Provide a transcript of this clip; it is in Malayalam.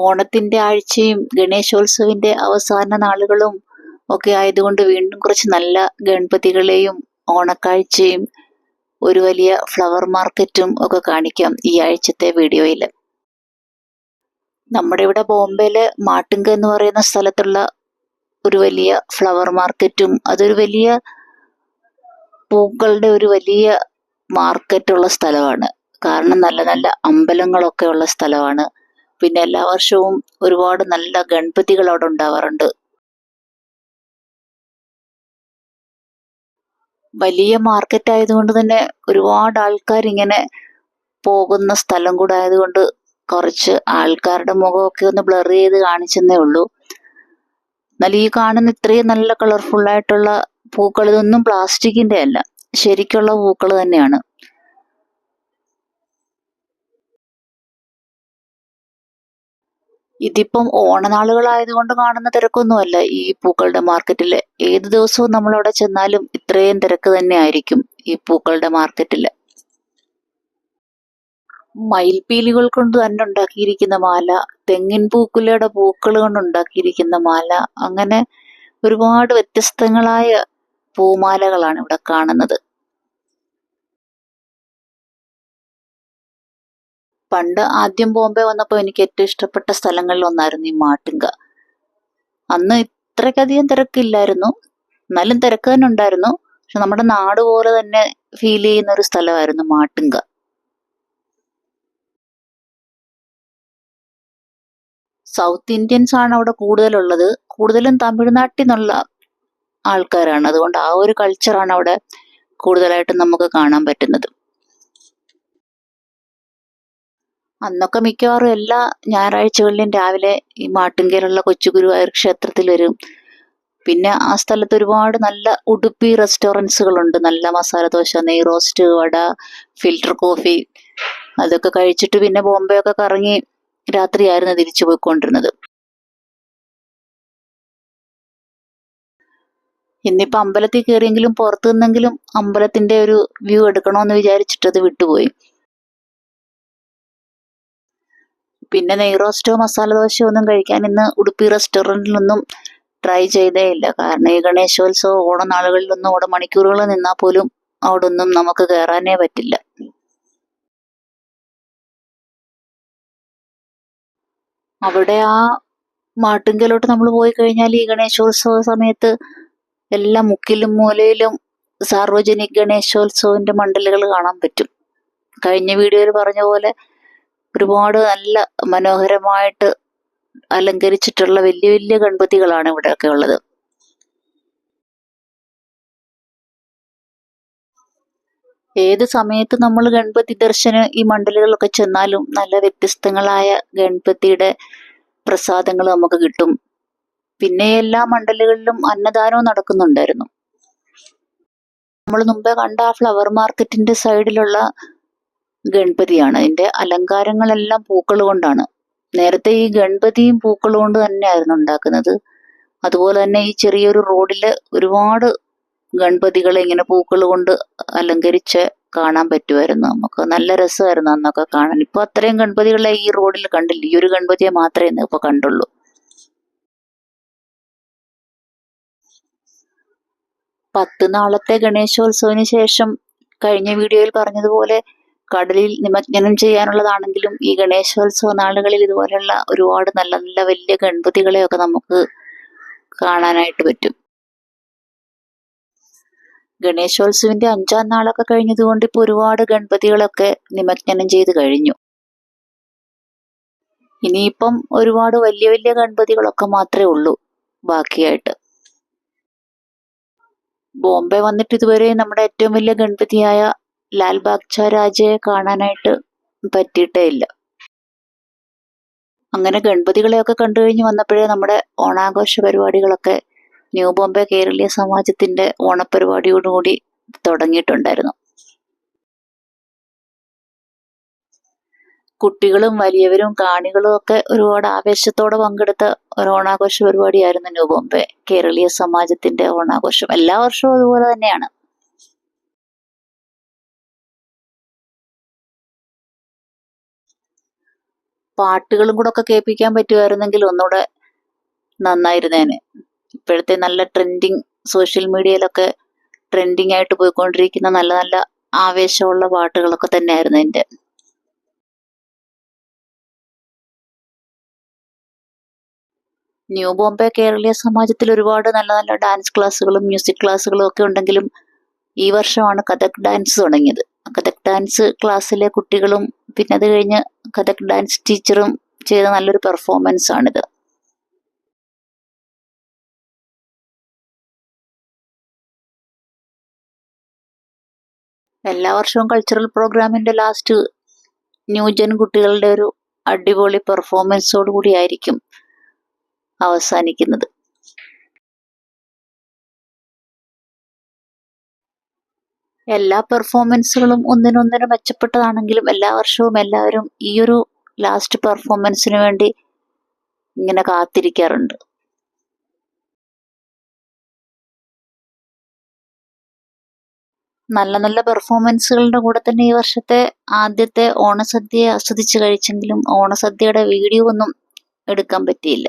ഓണത്തിന്റെ ആഴ്ചയും ഗണേശോത്സവിന്റെ അവസാന നാളുകളും ഒക്കെ ആയതുകൊണ്ട് വീണ്ടും കുറച്ച് നല്ല ഗണപതികളെയും ഓണക്കാഴ്ചയും ഒരു വലിയ ഫ്ലവർ മാർക്കറ്റും ഒക്കെ കാണിക്കാം ഈ ആഴ്ചത്തെ വീഡിയോയിൽ നമ്മുടെ ഇവിടെ ബോംബെയിലെ മാട്ടുങ്ക എന്ന് പറയുന്ന സ്ഥലത്തുള്ള ഒരു വലിയ ഫ്ലവർ മാർക്കറ്റും അതൊരു വലിയ പൂക്കളുടെ ഒരു വലിയ മാർക്കറ്റുള്ള സ്ഥലമാണ്. കാരണം നല്ല നല്ല അമ്പലങ്ങളൊക്കെ ഉള്ള സ്ഥലമാണ്. പിന്നെ എല്ലാ വർഷവും ഒരുപാട് നല്ല ഗണപതികൾ അവിടെ ഉണ്ടാവാറുണ്ട്. വലിയ മാർക്കറ്റ് ആയതുകൊണ്ട് തന്നെ ഒരുപാട് ആൾക്കാർ ഇങ്ങനെ പോകുന്ന സ്ഥലം കൂടെ ആയതുകൊണ്ട് കുറച്ച് ആൾക്കാരുടെ മുഖമൊക്കെ ഒന്ന് ബ്ലർ ചെയ്ത് കാണിച്ചെന്നേ ഉള്ളൂ. എന്നാൽ ഈ കാണുന്ന ഇത്രയും നല്ല കളർഫുൾ ആയിട്ടുള്ള പൂക്കൾ ഇതൊന്നും പ്ലാസ്റ്റിക്കിന്റെ അല്ല. ശരിക്കുള്ള പൂക്കൾ തന്നെയാണ്. ഇതിപ്പം ഓണനാളുകളായതുകൊണ്ട് കാണുന്ന തിരക്കൊന്നുമല്ല. ഈ പൂക്കളുടെ മാർക്കറ്റിൽ ഏത് ദിവസവും നമ്മൾ അവിടെ ചെന്നാലും ഇത്രയും തിരക്ക് തന്നെ ആയിരിക്കും ഈ പൂക്കളുടെ മാർക്കറ്റിൽ മയിൽപീലികൾ കൊണ്ട് തന്നെ ഉണ്ടാക്കിയിരിക്കുന്ന മാല തെങ്ങിൻ പൂക്കുലയുടെ പൂക്കൾ കൊണ്ട് ഉണ്ടാക്കിയിരിക്കുന്ന മാല അങ്ങനെ ഒരുപാട് വ്യത്യസ്തങ്ങളായ പൂമാലകളാണ് ഇവിടെ കാണുന്നത്. പണ്ട് ആദ്യം ബോംബെ വന്നപ്പോൾ എനിക്ക് ഏറ്റവും ഇഷ്ടപ്പെട്ട സ്ഥലങ്ങളിൽ ഒന്നായിരുന്നു ഈ മാട്ടുങ്ക. അന്ന് ഇത്രയ്ക്കധികം തിരക്കില്ലായിരുന്നു. എന്നാലും തിരക്ക് തന്നെ ഉണ്ടായിരുന്നു. പക്ഷെ നമ്മുടെ നാട് പോലെ തന്നെ ഫീൽ ചെയ്യുന്ന ഒരു സ്ഥലമായിരുന്നു മാട്ടുങ്ക. സൗത്ത് ഇന്ത്യൻസ് ആണ് അവിടെ കൂടുതലുള്ളത്. കൂടുതലും തമിഴ്നാട്ടിൽ നിന്നുള്ള ആൾക്കാരാണ്. അതുകൊണ്ട് ആ ഒരു കൾച്ചറാണ് അവിടെ കൂടുതലായിട്ടും നമുക്ക് കാണാൻ പറ്റുന്നത്. അന്നൊക്കെ മിക്കവാറും എല്ലാ ഞായറാഴ്ചകളിലും രാവിലെ ഈ മാട്ടുങ്കയിലുള്ള കൊച്ചു ഗുരുവായൂർ ക്ഷേത്രത്തിൽ വരും. പിന്നെ ആ സ്ഥലത്ത് ഒരുപാട് നല്ല ഉടുപ്പി റെസ്റ്റോറന്റ്സുകളുണ്ട് നല്ല മസാല ദോശ നെയ് റോസ്റ്റ് വട ഫിൽറ്റർ കോഫി അതൊക്കെ കഴിച്ചിട്ട് പിന്നെ ബോംബെ ഒക്കെ കറങ്ങി രാത്രിയായിരുന്നു തിരിച്ചു പോയിക്കൊണ്ടിരുന്നത്. ഇന്നിപ്പോ അമ്പലത്തിൽ കയറിയെങ്കിലും പുറത്തു നിന്നെങ്കിലും അമ്പലത്തിന്റെ ഒരു വ്യൂ എടുക്കണമെന്ന് അത് വിട്ടുപോയി. പിന്നെ നെയ് റോസ്റ്റോ മസാല ദോശയോ ഒന്നും കഴിക്കാൻ ഇന്ന് ഉടുപ്പി റെസ്റ്റോറന്റിലൊന്നും ട്രൈ ചെയ്തേ ഇല്ല. കാരണം ഈ ഗണേശോത്സവം ഓണനാളുകളിലൊന്നും അവിടെ മണിക്കൂറുകൾ നിന്നാൽ പോലും അവിടെ ഒന്നും നമുക്ക് കയറാനേ പറ്റില്ല. അവിടെ ആ മാട്ടിങ്കലോട്ട് നമ്മൾ പോയി കഴിഞ്ഞാൽ ഈ ഗണേശോത്സവ സമയത്ത് എല്ലാ മുക്കിലും മൂലയിലും സാർവജനിക് ഗണേശോത്സവന്റെ മണ്ഡലുകൾ കാണാൻ പറ്റും. കഴിഞ്ഞ വീഡിയോയിൽ പറഞ്ഞ പോലെ ഒരുപാട് നല്ല മനോഹരമായിട്ട് അലങ്കരിച്ചിട്ടുള്ള വലിയ വലിയ ഗണപതികളാണ് ഇവിടെയൊക്കെ ഉള്ളത്. ഏത് സമയത്ത് നമ്മൾ ഗണപതി ദർശനം ഈ മണ്ഡലുകളിലൊക്കെ ചെന്നാലും നല്ല വ്യത്യസ്തങ്ങളായ ഗണപതിയുടെ പ്രസാദങ്ങൾ നമുക്ക് കിട്ടും. പിന്നെ എല്ലാ മണ്ഡലുകളിലും അന്നദാനവും നടക്കുന്നുണ്ടായിരുന്നു. നമ്മൾ മുമ്പേ കണ്ട ആ ഫ്ലവർ മാർക്കറ്റിന്റെ സൈഡിലുള്ള ഗണപതിയാണ്. അതിന്റെ അലങ്കാരങ്ങളെല്ലാം പൂക്കൾ കൊണ്ടാണ്. നേരത്തെ ഈ ഗണപതിയും പൂക്കൾ കൊണ്ട് തന്നെയായിരുന്നു ഉണ്ടാക്കുന്നത്. അതുപോലെ തന്നെ ഈ ചെറിയൊരു റോഡിൽ ഒരുപാട് ഗണപതികളെ ഇങ്ങനെ പൂക്കൾ കൊണ്ട് അലങ്കരിച്ച് കാണാൻ പറ്റുമായിരുന്നു നമുക്ക്. നല്ല രസമായിരുന്നു അന്നൊക്കെ കാണാൻ. ഇപ്പൊ അത്രയും ഗണപതികളെ ഈ റോഡിൽ കണ്ടില്ല. ഈ ഒരു ഗണപതിയെ മാത്രമേ ഇന്ന് ഇപ്പൊ കണ്ടുള്ളൂ. പത്ത് നാളത്തെ ഗണേശോത്സവത്തിന് ശേഷം കഴിഞ്ഞ വീഡിയോയിൽ പറഞ്ഞതുപോലെ കടലിൽ നിമജ്ഞനം ചെയ്യാനുള്ളതാണെങ്കിലും ഈ ഗണേശോത്സവ നാളുകളിൽ ഇതുപോലെയുള്ള ഒരുപാട് നല്ല നല്ല വലിയ ഗണപതികളെയൊക്കെ നമുക്ക് കാണാനായിട്ട് പറ്റും. ഗണേശോത്സവിന്റെ അഞ്ചാം നാളൊക്കെ കഴിഞ്ഞതുകൊണ്ട് ഇപ്പൊ ഒരുപാട് ഗണപതികളൊക്കെ നിമജ്ഞനം ചെയ്ത് കഴിഞ്ഞു. ഇനിയിപ്പം ഒരുപാട് വലിയ വലിയ ഗണപതികളൊക്കെ മാത്രമേ ഉള്ളൂ ബാക്കിയായിട്ട്. ബോംബെ വന്നിട്ട് ഇതുവരെ നമ്മുടെ ഏറ്റവും വലിയ ഗണപതിയായ ലാൽ ബാഗ്ച രാജയെ കാണാനായിട്ട് പറ്റിയിട്ടേ ഇല്ല. അങ്ങനെ ഗണപതികളെയൊക്കെ കണ്ടു കഴിഞ്ഞ് വന്നപ്പോഴേ നമ്മുടെ ഓണാഘോഷ പരിപാടികളൊക്കെ ന്യൂ ബോംബെ കേരളീയ സമാജത്തിന്റെ ഓണപരിപാടിയോടുകൂടി തുടങ്ങിയിട്ടുണ്ടായിരുന്നു. കുട്ടികളും വലിയവരും കാണികളും ഒക്കെ ഒരുപാട് ആവേശത്തോടെ പങ്കെടുത്ത ഒരു ഓണാഘോഷ പരിപാടിയായിരുന്നു ന്യൂ ബോംബെ കേരളീയ സമാജത്തിന്റെ ഓണാഘോഷം. എല്ലാ വർഷവും അതുപോലെ തന്നെയാണ്. പാട്ടുകളും കൂടെ ഒക്കെ കേൾപ്പിക്കാൻ പറ്റുമായിരുന്നെങ്കിൽ ഒന്നുകൂടെ നന്നായിരുന്നേനെ. ഇപ്പോഴത്തെ നല്ല ട്രെൻഡിങ് സോഷ്യൽ മീഡിയയിലൊക്കെ ട്രെൻഡിങ് ആയിട്ട് പോയിക്കൊണ്ടിരിക്കുന്ന നല്ല നല്ല ആവേശമുള്ള പാട്ടുകളൊക്കെ തന്നെയായിരുന്നു എന്റെ. ന്യൂ ബോംബെ കേരളീയ സമാജത്തിൽ ഒരുപാട് നല്ല നല്ല ഡാൻസ് ക്ലാസ്സുകളും മ്യൂസിക് ക്ലാസ്സുകളും ഒക്കെ ഉണ്ടെങ്കിലും ഈ വർഷമാണ് കഥക് ഡാൻസ് തുടങ്ങിയത്. കഥക് ഡാൻസ് ക്ലാസ്സിലെ കുട്ടികളും പിന്നെ അത് കഴിഞ്ഞ് കഥക് ഡാൻസ് ടീച്ചറും ചെയ്ത നല്ലൊരു പെർഫോമൻസ് ആണിത്. എല്ലാ വർഷവും കൾച്ചറൽ പ്രോഗ്രാമിന്റെ ലാസ്റ്റ് ന്യൂജൻ കുട്ടികളുടെ ഒരു അടിപൊളി പെർഫോമൻസോട് കൂടിയായിരിക്കും അവസാനിക്കുന്നത്. എല്ലാ പെർഫോമൻസുകളും ഒന്നിനൊന്നിന് മെച്ചപ്പെട്ടതാണെങ്കിലും എല്ലാ വർഷവും എല്ലാവരും ഈ ഒരു ലാസ്റ്റ് പെർഫോമൻസിന് വേണ്ടി ഇങ്ങനെ കാത്തിരിക്കാറുണ്ട്. നല്ല നല്ല പെർഫോമൻസുകളുടെ കൂടെ തന്നെ ഈ വർഷത്തെ ആദ്യത്തെ ഓണസദ്യയെ ആസ്വദിച്ച് കഴിച്ചെങ്കിലും ഓണസദ്യയുടെ വീഡിയോ ഒന്നും എടുക്കാൻ പറ്റിയില്ല.